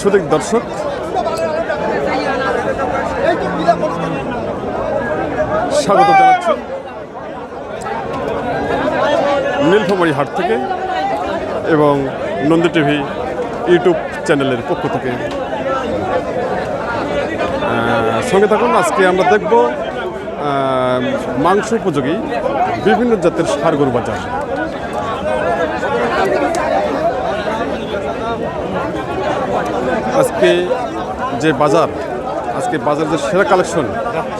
সুদীক দর্শক। স্বাগত জানাচ্ছি। নীলফামারী হাট থেকে এবং নন্দী টিভি ইউটিউব চ্যানেলের পক্ষ থেকে। সঙ্গে থাকুন, আজকে আমরা দেখব মাংস উপযোগী বিভিন্ন জাতের সার গরু বাজার। আজকে যে বাজার আজকে বাজার যে সেরা কালেকশন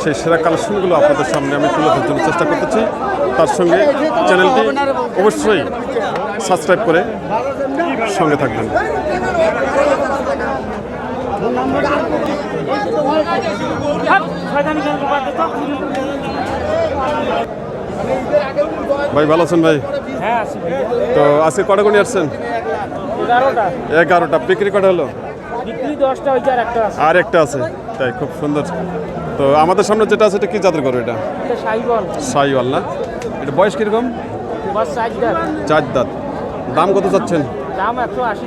সেই সেরা কালেকশনগুলো আপনাদের সামনে আমি তুলে ধরার জন্য চেষ্টা করতেছি। তার সঙ্গে চ্যানেলটি অবশ্যই সাবস্ক্রাইব করে সঙ্গে থাকবেন। ভাই ভালো আছেন ভাই? হ্যাঁ তো আজকে কটা গুণি আসছেন? এগারোটা। বিক্রি কটা হলো? আর একটা আছে। তাই খুব সুন্দর। তো আমাদের সামনে যেটা আছে এটা কি জাতের গরু এটা? সাইওয়াল না? এটা বয়স কীরকম? চার দাঁত। দাম কত চাচ্ছেন? দাম একশো আশি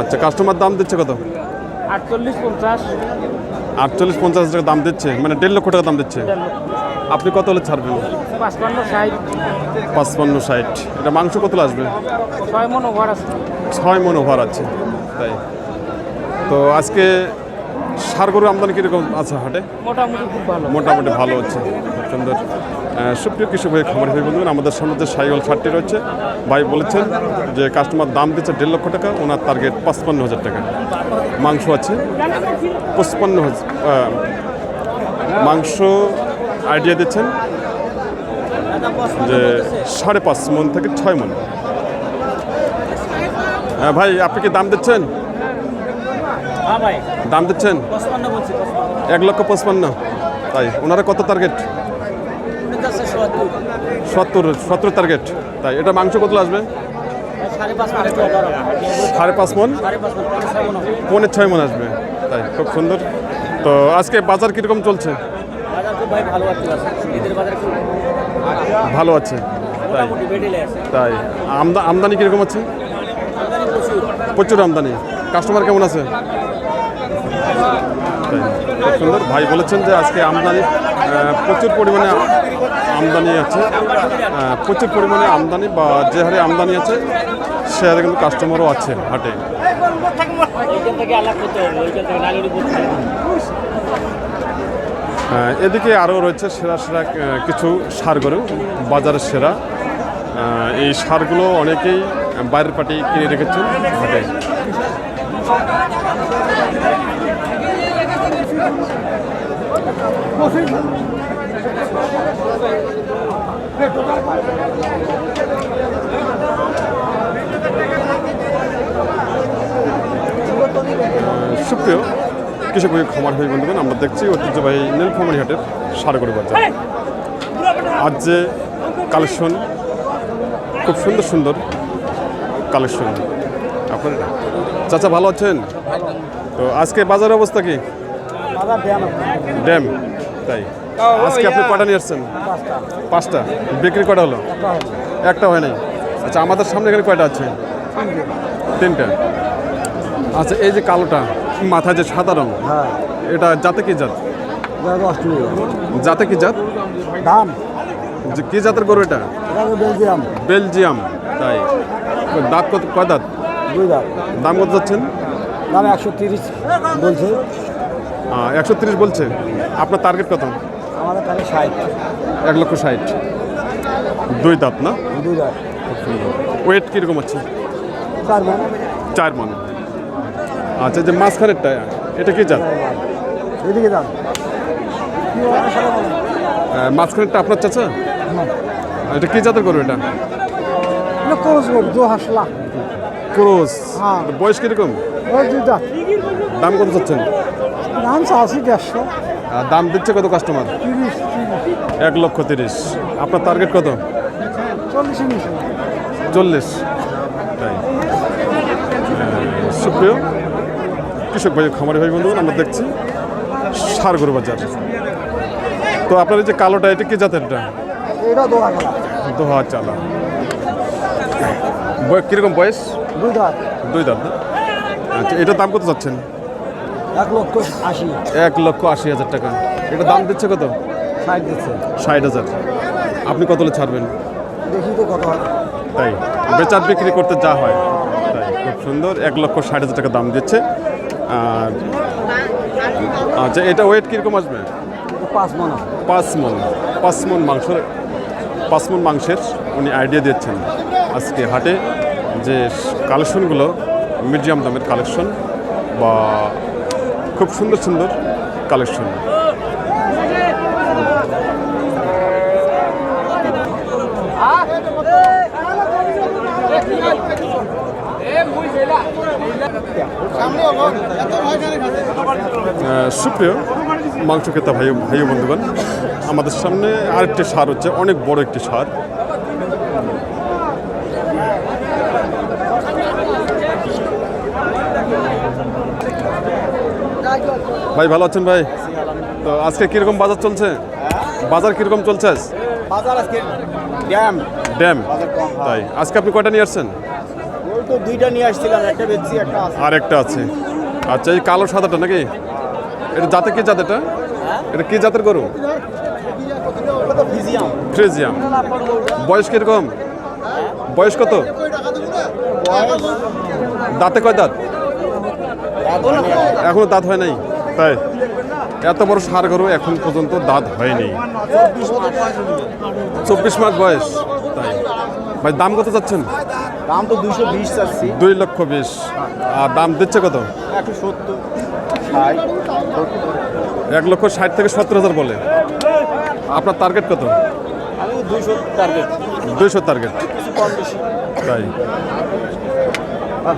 আচ্ছা কাস্টমার দাম দিচ্ছে কত? আটচল্লিশ পঞ্চাশ। আটচল্লিশ পঞ্চাশ টাকা দাম দিচ্ছে। মানে দেড় লক্ষ টাকা দাম দিচ্ছে। আপনি কত হলে ছাড়বেন? পাঁচপান্ন ষাট। পাঁচপান্ন ষাট। এটা মাংস কত আসবে? ছয় মন ওভার আছে। ছয় মন ওভার আছে। তাই। তো আজকে সার গরু আমদানি কীরকম আছে হাটে? মোটামুটি খুব ভালো। মোটামুটি ভালো হচ্ছে। সুন্দর। সুপ্রিয় কৃষক ভাই খবর হয়ে বন্ধুগণ আমাদের সামনে যে সাইওয়াল সারটি রয়েছে ভাই বলেছেন যে কাস্টমার দাম দিচ্ছে দেড় লক্ষ টাকা ওনার টার্গেট পাঁচপান্ন হাজার টাকা। মাংস আছে পঁচপান্ন হাজার মাংস আইডিয়া দিচ্ছেন যে সাড়ে পাঁচ মন থেকে ছয় মন। হ্যাঁ ভাই আপনি কি দাম দিচ্ছেন? দাম দিচ্ছেন? এক লক্ষ পঁচপান্ন। তাই ওনারা কত টার্গেট সত্তর। সত্তর টার্গেট তাই এটা মাংস কত আসবে? সাড়ে পাঁচ মানে? মানে ছয় মন আসবে। তাই খুব সুন্দর। তো আজকে বাজার কীরকম চলছে? ভালো আছে তাই তাই আমদা আমদানি কীরকম আছে? প্রচুর। আমদানি। কাস্টমার কেমন আছে? খুব সুন্দর। ভাই বলেছেন যে আজকে আমদানি প্রচুর পরিমাণে আমদানি আছে। প্রচুর পরিমাণে আমদানি বা যে হারে আমদানি আছে, সে হারে কিন্তু কাস্টমারও আছে হাটে। এদিকে আরও রয়েছে সেরা সেরা কিছু সার গরু, বাজারের সেরা। এই সারগুলো অনেকেই বাইরের পার্টি কিনে রেখেছেন হাটে। সুপ্রিয় কৃষক খামার ভাই, বন্ধুগণ, আমরা দেখছি ঐতিহ্যবাহী নীলফামারী হাটের সারগড়ি বাজার। আজ যে কালেকশন, খুব সুন্দর সুন্দর কালেকশন। আপনার চাচা, ভালো আছেন? তো আজকে বাজারের অবস্থা কি? ড্যাম তাই। আজকে আপনি কটা নিয়ে আসছেন? পাঁচটা। বিক্রি কটা হলো? একটা হয় নাই। আচ্ছা আমাদের সামনে এখানে কয়টা আছে? তিনটা। আচ্ছা এই যে কালোটা মাথায় যে সাদা রং হ্যাঁ। এটা জাতে কি জাত? জাতে কি জাত? দাম। কি জাতের গরু এটা? বেলজিয়াম। বেলজিয়াম তাই। দাঁত কত কয় দাঁত? দুই দাম দাম কত যাচ্ছেন? দাম একশো তিরিশ বলছে। একশো তিরিশ বলছে। আপনার টার্গেট কত? আমাদের ষাট। এক লক্ষ ষাট। দুই দাঁত না? দুই দাম ওয়েট কীরকম আছে? চার মান। চার মন। আচ্ছা যে মাঝখানেরটা এটা কি জাত? এদিকে দাম মাঝখানেরটা আপনার চাচা? এটা কি জাতের গরু এটা? করব দু হাসলা। ক্রোস। হ্যাঁ। বয়স কীরকম? দাম কত চাচ্ছেন? দাম চাষি দেড়শো। দাম দিচ্ছে কত কাস্টমার এক লক্ষ তিরিশ। আপনার টার্গেট কত? চল্লিশ তাই। সুপ্রিয় কৃষক ভাই খামারি ভাই বন্ধু আমরা দেখছি সারগরু বাজার। তো আপনার এই যে কালোটা এটা কি জাতের এটা? দোহা চালা। কীরকম বয়স? দুই দাঁত। দুই দাঁত? আচ্ছা এটার দাম কত চাচ্ছেন? এক লক্ষ আশি। এক লক্ষ আশি হাজার টাকা। এটা দাম দিচ্ছে কত? ষাট দিচ্ছে। ষাট হাজার। আপনি কত ছাড়বেন? দেখি তো কত হয়। তাই বেচার বিক্রি করতে যা হয়। তাই খুব সুন্দর এক লক্ষ ষাট হাজার টাকা দাম দিচ্ছে। আর আচ্ছা এটা ওয়েট কীরকম আসবে? পাঁচ মন পাঁচ মন পাঁচ মন মাংস পাঁচ মন মাংসের উনি আইডিয়া দিচ্ছেন আজকে হাটে যে কালেকশনগুলো মিডিয়াম দামের কালেকশন বা খুব সুন্দর সুন্দর কালেকশন সুপ্রিয় মাংস ক্রেতা ভাই ভাই বন্ধুগণ, আমাদের সামনে আরেকটি সার হচ্ছে, অনেক বড় একটি সার। ভাই ভালো আছেন ভাই? তো আজকে কীরকম বাজার চলছে? বাজার কীরকম চলছে বাজার আজকে ড্যাম। ড্যাম? হয়। তাই। আজকে আপনি কয়টা নিয়ে আসছেন? দুইটা নিয়ে আসছিলাম একটা বেচছি একটা আর একটা আছে। আচ্ছা এই কালো সাদাটা নাকি? এটা জাতে কি জাত এটা? এটা কি জাতের গরু? ফ্রিজিয়াম। বয়স কীরকম? বয়স কত? দাঁতে কয় দাঁত? এখন দাঁত হয় নাই? তাই? এত বড় সার গরু এখন পর্যন্ত দাঁত হয়নি। চব্বিশ মাস বয়স তাই? ভাই দাম কত চাচ্ছেন? দাম তো দুশো বিশ চাচ্ছি। দুই লক্ষ বিশ। আর দাম দিচ্ছে কত? একশো সত্তর এক লক্ষ ষাট থেকে সত্তর হাজার বলে। আপনার টার্গেট কত? দুইশো টার্গেট দুইশো টার্গেট তাই?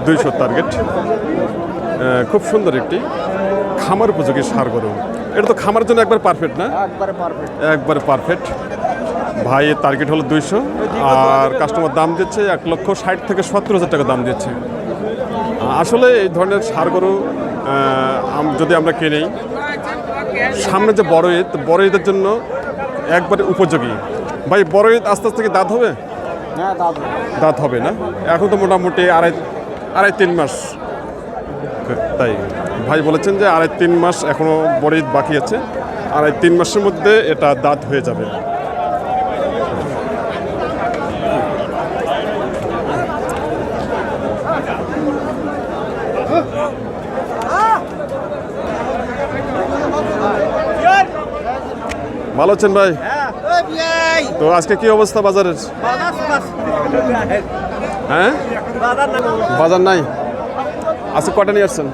দুইশো টার্গেট খুব সুন্দর একটি খামার উপযোগী সার গরু। এটা তো খামার জন্য একবার পারফেক্ট না? একবারে পারফেক্ট ভাই টার্গেট হলো দুইশো। আর কাস্টমার দাম দিচ্ছে এক লক্ষ ষাট থেকে সত্তর হাজার টাকা দাম দিচ্ছে। আসলে এই ধরনের সার গরু যদি আমরা কিনি সামনে যে বড় ঈদ বড় ঈদের জন্য একবারে উপযোগী। ভাই বড় ঈদ আস্তে আস্তে কি দাঁত হবে? হ্যাঁ দাঁত হবে না? এখন তো মোটামুটি আড়াই আড়াই তিন মাস। তাই। ভাই বলেছেন যে আড়াই তিন মাস এখনও বড় বাকি আছে। আড়াই তিন মাসের মধ্যে এটা দাঁত হয়ে যাবে। ভালো আছেন ভাই? তো আজকে কি অবস্থা বাজারের? হ্যাঁ? বাজার নাই? আজকে কটা নিয়ে আসছেন?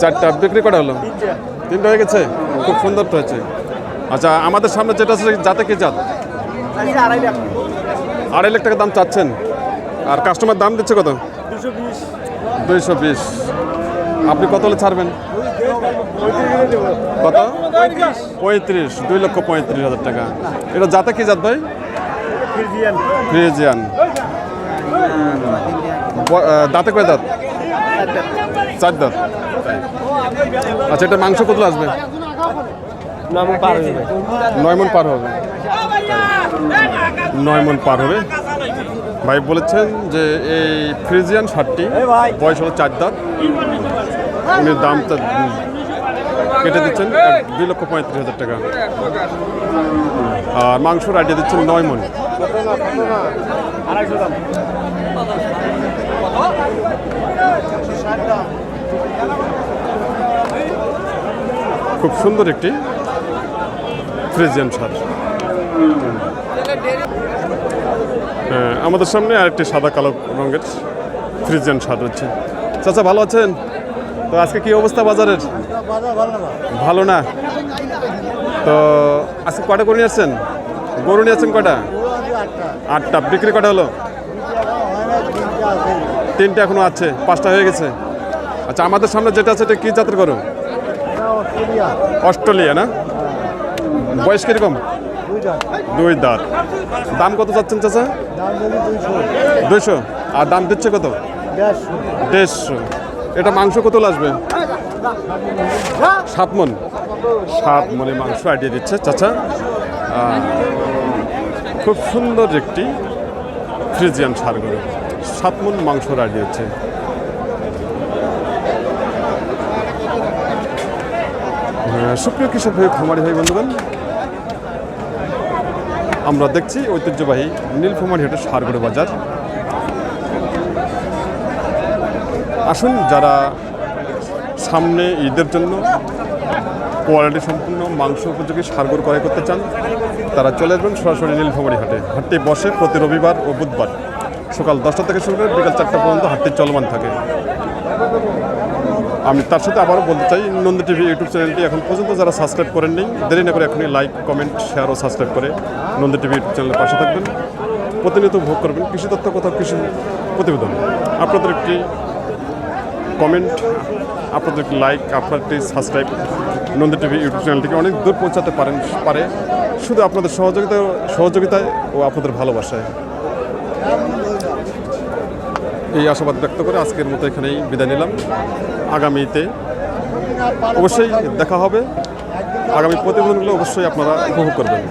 চারটা। বিক্রি কটা হলো? তিনটা হয়ে গেছে? খুব সুন্দর তো হয়েছে। আচ্ছা আমাদের সামনে যেটা আছে যাতে কি জাত? আড়াই লাখ টাকা দাম চাচ্ছেন। আর কাস্টমার দাম দিচ্ছে কত? দুইশো বিশ। আপনি কত হলে ছাড়বেন? কত? পঁয়ত্রিশ। দুই লক্ষ পঁয়ত্রিশ হাজার টাকা। এটা যাতে কি জাত ভাই? ফ্রিজিয়ান। আহ, দাঁতে কয় দাঁত? চার দাঁত। আচ্ছা এটা মাংস কত আসবে? নয় মন পার হবে। নয় মন পার হবে। ভাই বলেছেন যে এই ফ্রিজিয়ান শার্টটি বয়স হলো চার দাঁত। উনি দামটা কেটে দিচ্ছেন দুই লক্ষ পঁয়ত্রিশ হাজার টাকা। আর মাংসর আইডিয়া দিচ্ছেন নয় মন খুব সুন্দর একটি ফ্রিজিয়ান সার হ্যাঁ আমাদের সামনে আরেকটি সাদা কালো রঙের ফ্রিজিয়ান সার হচ্ছে চাচা, ভালো আছেন? তো আজকে কি অবস্থা বাজারের? ভালো না। তো আজকে কটা গরু নিয়ে গরু নিয়ে আসছেন কটা আটটা। বিক্রি কটা হলো? তিনটে এখনও আছে, পাঁচটা হয়ে গেছে। আচ্ছা আমাদের সামনে যেটা আছে, এটা কি জাতের গরু? অস্ট্রেলিয়া না? বয়স কীরকম? দুই দাঁত। দাম কত চাচ্ছেন চাচা? দুইশো। আর দাম দিচ্ছে কত? দেড়শো। এটা মাংস কত আসবে? সাত মন সাত মনে মাংস আইডিয়া দিচ্ছে চাচা। খুব সুন্দর একটি ফ্রিজিয়ান সার গরু। সাত মন মাংস রাজি হচ্ছে সুপ্রিয় কৃষক ভাই খামারি ভাই, বন্ধুগণ, আমরা দেখছি ঐতিহ্যবাহী নীলফামারী হাটের সারগড় বাজার। আসুন যারা সামনে ঈদের জন্য কোয়ালিটি সম্পূর্ণ মাংস উপযোগী সারগর ক্রয় করতে চান, তারা চলে আসবেন সরাসরি নীলফামারী হাটে। হাটটি বসে প্রতি রবিবার ও বুধবার। সকাল দশটা থেকে শুরু করে বিকাল চারটা পর্যন্ত হাটটি চলমান থাকে। আমি তার সাথে আবারও বলতে চাই, নন্দ টিভি ইউটিউব চ্যানেলটি এখন পর্যন্ত যারা সাবস্ক্রাইব করেননি, দেরি না করে এখনই লাইক, কমেন্ট শেয়ার ও সাবস্ক্রাইব করে নন্দ টিভি ইউটিউব চ্যানেলের পাশে থাকবেন। প্রতিনিয়ত ভোগ করবেন কৃষি তথ্য, কোথাও কৃষি প্রতিবেদন। আপনাদের একটি কমেন্ট, আপনাদের একটি লাইক আপনার একটি সাবস্ক্রাইব নন্দ টিভি ইউটিউব চ্যানেলটিকে অনেক দূর পৌঁছাতে পারেন, পারে। শুধু আপনাদের সহযোগিতা, সহযোগিতায় ও আপনাদের ভালোবাসায়। এই আশাবাদ ব্যক্ত করে আজকের মতো এখানেই বিদায় নিলাম। আগামীতে অবশ্যই দেখা হবে। আগামী প্রতিবেদনগুলো অবশ্যই আপনারা উপভোগ করবেন।